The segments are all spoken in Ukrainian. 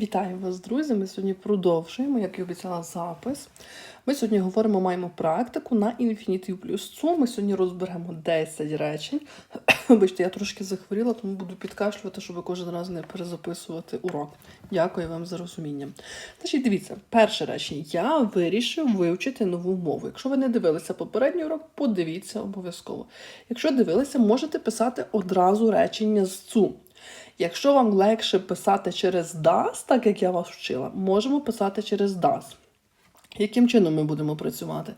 Вітаю вас, друзі! Ми сьогодні продовжуємо, як і обіцяла, запис. Ми сьогодні говоримо, маємо практику на інфінітив плюс цу. Ми сьогодні розберемо 10 речень. Вибачте, я трошки захворіла, тому буду підкашлювати, щоб кожен раз не перезаписувати урок. Дякую вам за розуміння. Значить, дивіться, перше речення. Я вирішив вивчити нову мову. Якщо ви не дивилися попередній урок, подивіться обов'язково. Якщо дивилися, можете писати одразу речення з цу. Якщо вам легше писати через das, так як я вас вчила, можемо писати через das. Яким чином ми будемо працювати?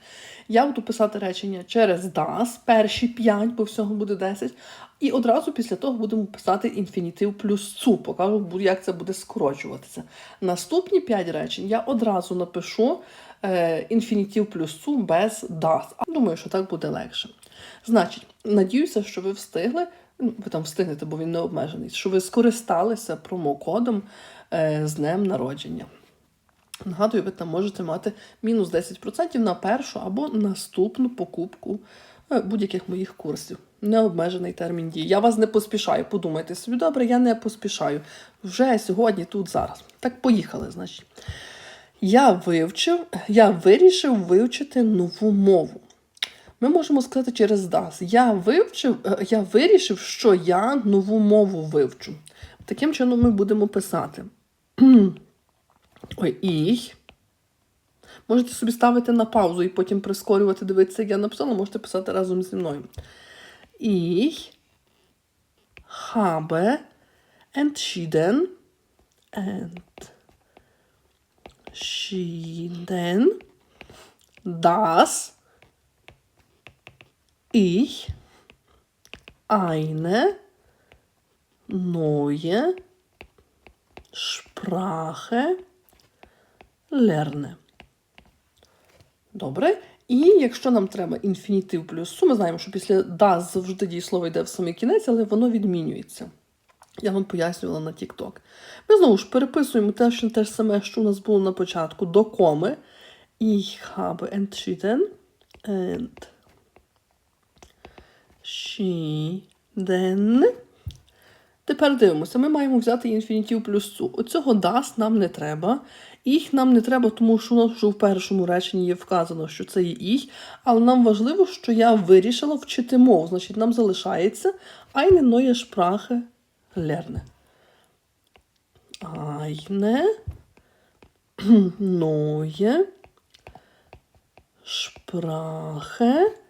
Я буду писати речення через das, перші 5, бо всього буде 10, і одразу після того будемо писати інфінітив плюс цу. Покажу, як це буде скорочуватися. Наступні 5 речень я одразу напишу е, інфінітив плюс цу без das. Думаю, що так буде легше. Значить, надіюся, що ви встигли. Ну, ви там встигнете, бо він не обмежений, що ви скористалися промокодом е, з днем народження. Нагадую, ви там можете мати мінус 10% на першу або наступну покупку е, будь-яких моїх курсів. Необмежений термін дії. Я вас не поспішаю. Подумайте собі, добре, я не поспішаю. Вже сьогодні, тут, зараз. Так, поїхали, значить. Я вивчив, я вирішив вивчити нову мову. Ми можемо сказати через das. Я вивчив, е, я вирішив, що я нову мову вивчу. Таким чином ми будемо писати. Ой, ich. Можете собі ставити на паузу і потім прискорювати, дивитися, як я написала, можете писати разом зі мною. Ich habe entschieden, entschieden, dass ich eine neue Sprache lerne. Добре. І якщо нам треба інфінітив плюс су, ми знаємо, що після das завжди дієслово йде в самий кінець, але воно відмінюється. Я вам пояснювала на TikTok. Ми знову ж переписуємо те, що те ж саме, що у нас було на початку, до коми. Ich habe entschieden and entschieden. Тепер дивимося, ми маємо взяти інфінітив плюс цу. Оцього das нам не треба. Їх нам не треба, тому що у нас вже в першому реченні є вказано, що це є їх, але нам важливо, що я вирішила вчити мову. Значить, нам залишається eine neue Sprache lernen. Eine neue Sprache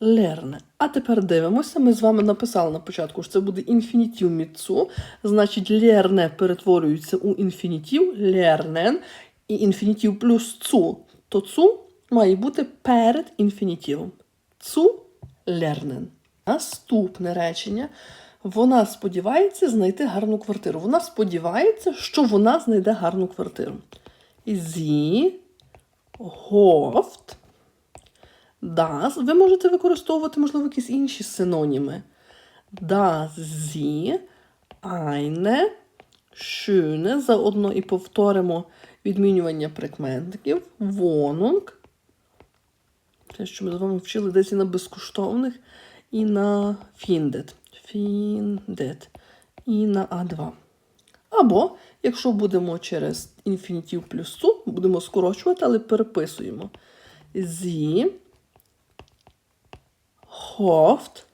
lernen. А тепер дивимося. Ми з вами написали на початку, що це буде інфінітив міцу. Значить, лерне перетворюється у інфінітив lernen. І інфінітив плюс цу. То цу має бути перед інфінітивом. Цу lernen. Наступне речення. Вона сподівається знайти гарну квартиру. Вона сподівається, що вона знайде гарну квартиру. Sie hofft, Das. Ви можете використовувати, можливо, якісь інші синоніми. Das sie eine schöne, заодно і повторимо відмінювання прикметників. Wohnung. Те, що ми з вами вчили десь і на безкоштовних, і на findet. Findet. І на А2. Або, якщо будемо через інфінітив плюс будемо скорочувати, але переписуємо. Sie hofft.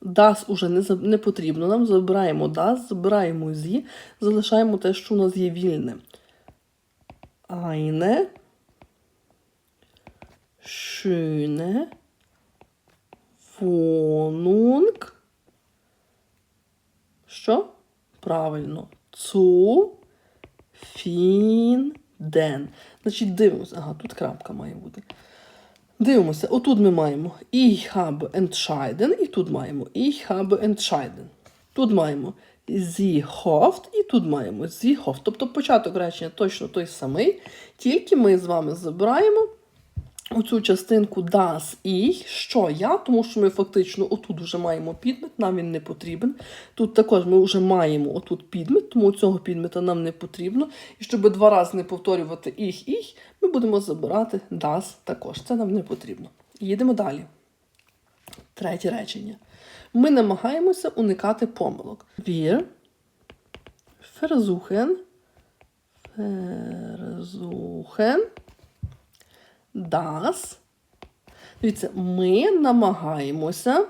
Das уже не, не потрібно нам. Забираємо das, забираємо sie, залишаємо те, що у нас є вільне. Eine schöne Wohnung. Що? Правильно. Zu finden. Значить, дивимося. Ага, тут крапка має бути. Дивимося, отут ми маємо Ich habe entscheiden, і тут маємо Ich habe entscheiden. Тут маємо Sie hofft, і тут маємо Sie hofft. Тобто початок речення точно той самий, тільки ми з вами забираємо оцю частинку das ich, що я, тому що ми фактично отут вже маємо підмет, нам він не потрібен. Тут також ми вже маємо отут підмет, тому цього підмета нам не потрібно. І щоб два рази не повторювати ich, ich, ми будемо забирати das також. Це нам не потрібно. Їдемо далі. Третє речення. Ми намагаємося уникати помилок. Wir versuchen, versuchen, das. Дивіться, ми намагаємося,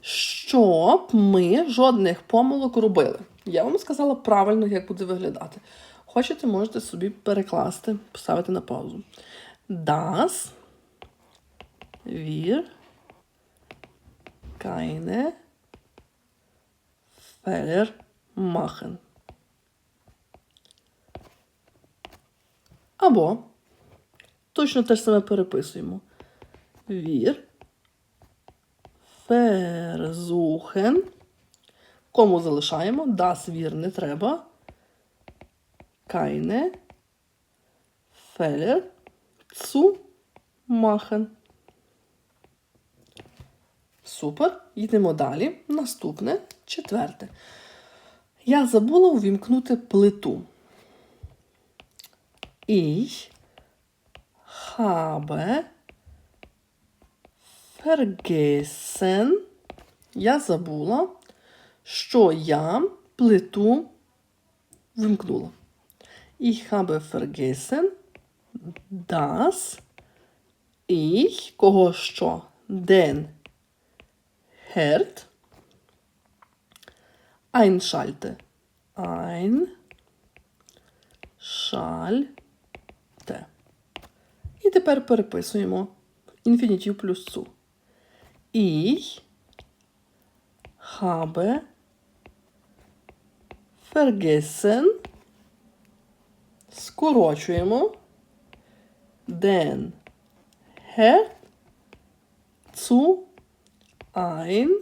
щоб ми жодних помилок робили. Я вам сказала правильно, як буде виглядати. Хочете, можете собі перекласти, поставити на паузу. Das wir keine Fehler machen. Або точно те ж саме переписуємо. Wir versuchen. Кому залишаємо? Das wir не треба. Keine Fehler zu machen. Супер. Йдемо далі. Наступне, четверте. Я забула увімкнути плиту. Ich habe vergessen. Я забула, що я плиту вимкнула. Ich habe vergessen, dass ich кого що? Den Herd einschalte. Einschalte. І тепер переписуємо інфінітів плюс цу. Ich habe vergessen. Скорочуємо. Den Herd zu einschalten.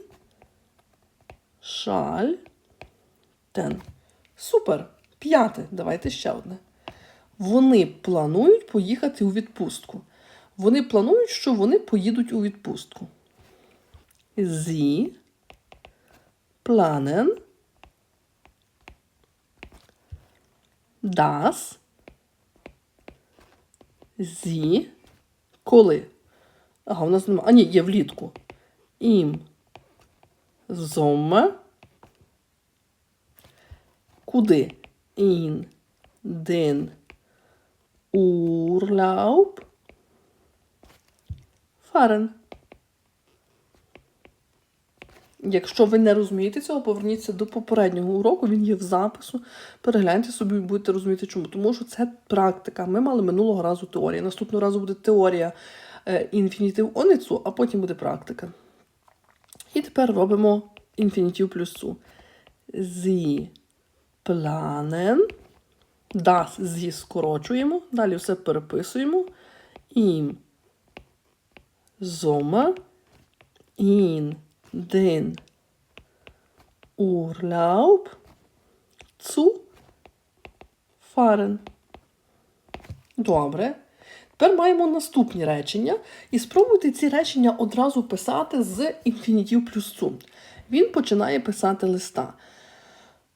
Супер. П'яте. Давайте ще одне. Вони планують поїхати у відпустку. Вони планують, що вони поїдуть у відпустку. Sie planen, dass sie коли? Ага, у нас немає. А ні, є влітку. Im Sommer. Куди? In den Urlaub fahren. Якщо ви не розумієте цього, поверніться до попереднього уроку, він є в запису. Перегляньте собі і будете розуміти, чому. Тому що це практика. Ми мали минулого разу теорія. Наступного разу буде теорія е, інфінітив оницу, а потім буде практика. І тепер робимо інфінітив плюс цу. Sie planen. Das зі скорочуємо. Далі все переписуємо. Im Sommer in den Urlaub zu fahren. Добре. Тепер маємо наступні речення. І спробуйте ці речення одразу писати з інфінітів плюс цу. Він починає писати листа.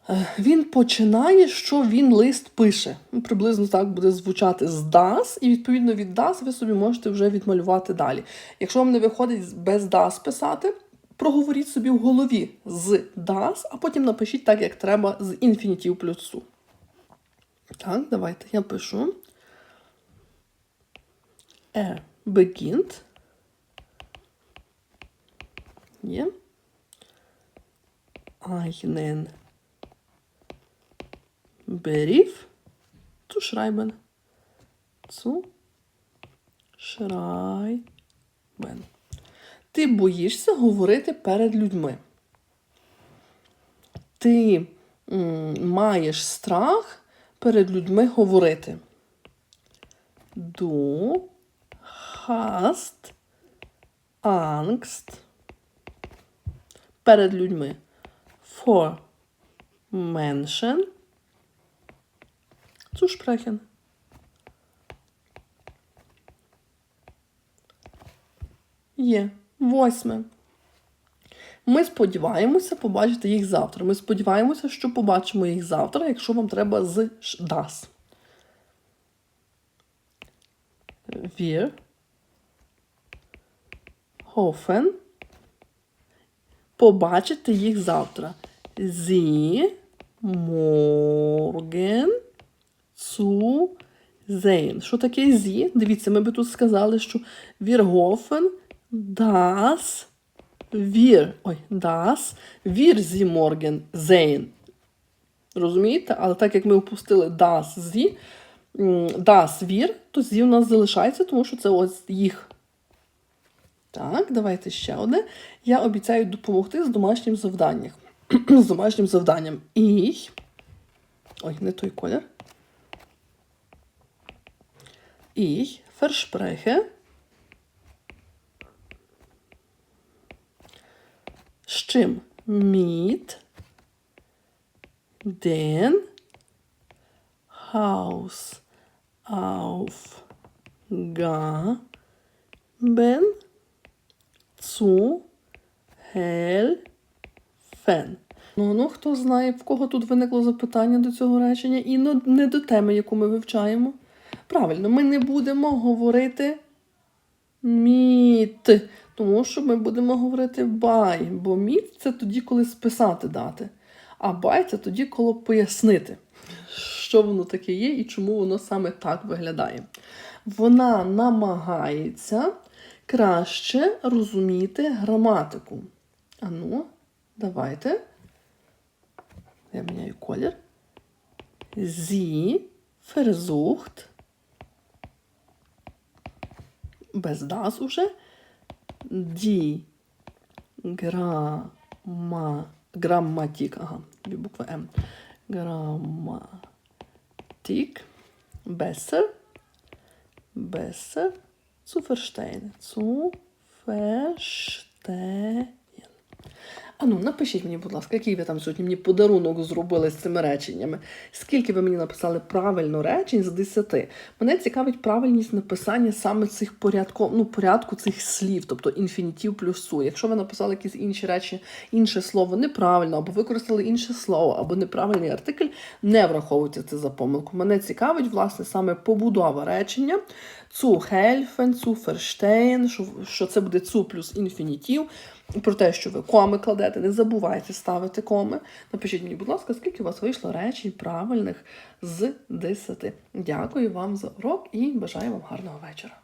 Е, Він починає, що він лист пише. Ну, Приблизно так буде звучати з das, і відповідно від das ви собі можете вже відмалювати далі. Якщо вам не виходить без das писати, проговоріть собі в голові з das, а потім напишіть так, як треба, з інфінітів плюс су. Так, давайте я пишу. Er beginnt. Є. Einen Brief zu schreiben. Zu schreiben. Ти боїшся говорити перед людьми. Ти маєш страх перед людьми говорити. Du hast Angst перед людьми. For Menschen zu sprechen. Є. Восьме. Ми сподіваємося побачити їх завтра. Ми сподіваємося, що побачимо їх завтра, якщо вам треба з das. Wir hoffen побачити їх завтра. Sie morgen zu sehen. Що таке зі? Дивіться, ми би тут сказали, що wir hoffen, wir, ой, dass wir sie morgen sehen. Розумієте? Але так як ми опустили das зі, das wir, то зі у нас залишається, тому що це ось їх. Так, давайте ще одне. Я обіцяю допомогти з домашнім завданням. з домашнім завданням. Ich, ой, не той колір. Ich verspreche, з чим? Mit den Hausaufgaben zu helfen. Ну, ну, хто знає, в кого тут виникло запитання до цього речення, і ну, не до теми, яку ми вивчаємо. Правильно, ми не будемо говорити міт, тому що ми будемо говорити бай, бо міт це тоді, коли списати дати. А бай це тоді, коли пояснити, що воно таке є і чому воно саме так виглядає. Вона намагається краще розуміти граматику. Ану, давайте. Я міняю колір. Sie versucht без das уже die грама, грамматик, ага, дві букви М. Грамматик besser, besser zu verstehen. Zu verstehen. Ану, напишіть мені, будь ласка, який ви там сьогодні мені подарунок зробили з цими реченнями. Скільки ви мені написали правильно речень з 10? Мене цікавить правильність написання саме цих порядку, ну, порядку цих слів, тобто інфінітів плюс су. Якщо ви написали якісь інші речі, інше слово неправильно, або використали інше слово, або неправильний артикль, не враховуйте це за помилку. Мене цікавить, власне, саме побудова речення. Zu helfen, zu verstehen, що, що це буде zu плюс інфінітів. Про те, що ви коми кладете, не забувайте ставити коми. Напишіть мені, будь ласка, скільки у вас вийшло речень правильних з 10. Дякую вам за урок і бажаю вам гарного вечора.